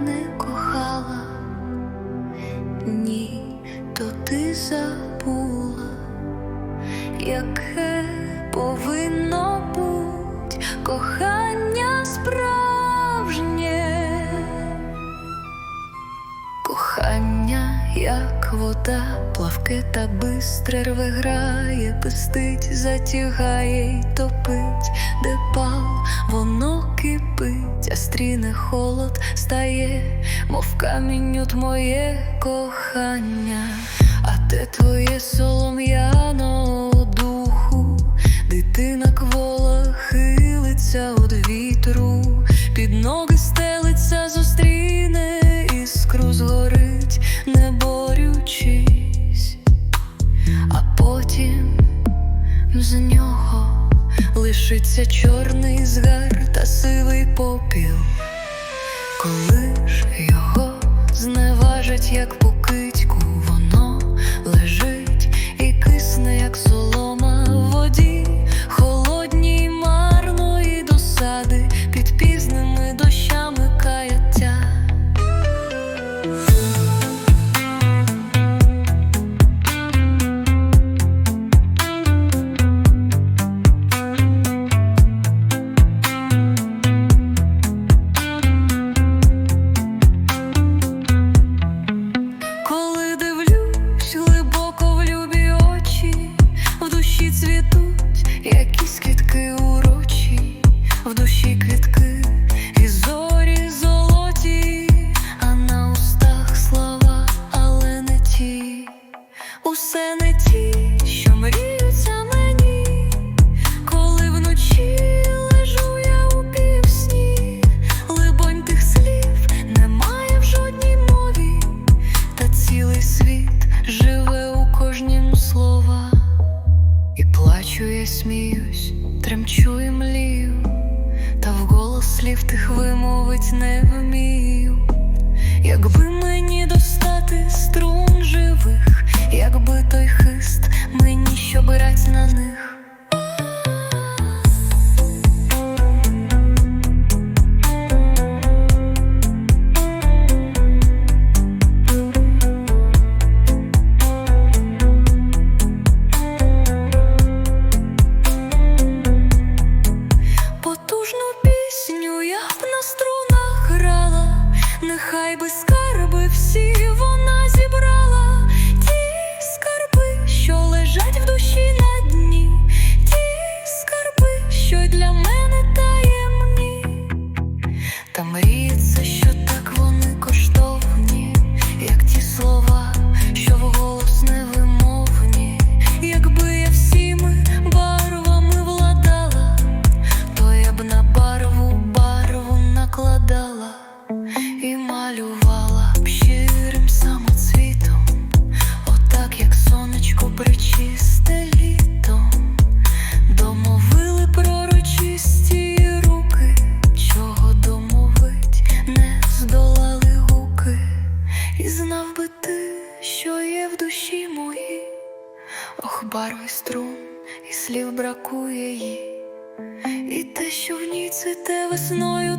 не кохала, ні, то ти забула, яке повинно бути кохання справжнє, вода, плавки та бистре рве грає, пистить, затягає й топить, де пал, воно кипить, а стріне холод стає, мов камінь от моє кохання, а де твоє солом'яного з нього лишиться чорний згар та сивий попіл. Коли ж його зневажать, як покидьку, мріються мені, коли вночі лежу я у півсні, либонь тих слів немає в жодній мові. Та цілий світ живе у кожнім слова, і плачу, я сміюсь, тремчу і млію, та вголос слів тих вимовить не вмію. Якби мені достати струн живих, якби той хист би скарби всі вона зібрала, ті скарби, що лежать в душі на дні, ті скарби, що й для мене таємні, та мріється, що так вони коштовні, як ті барви струн, і слів бракує їй. І те, що в ній цвіте весною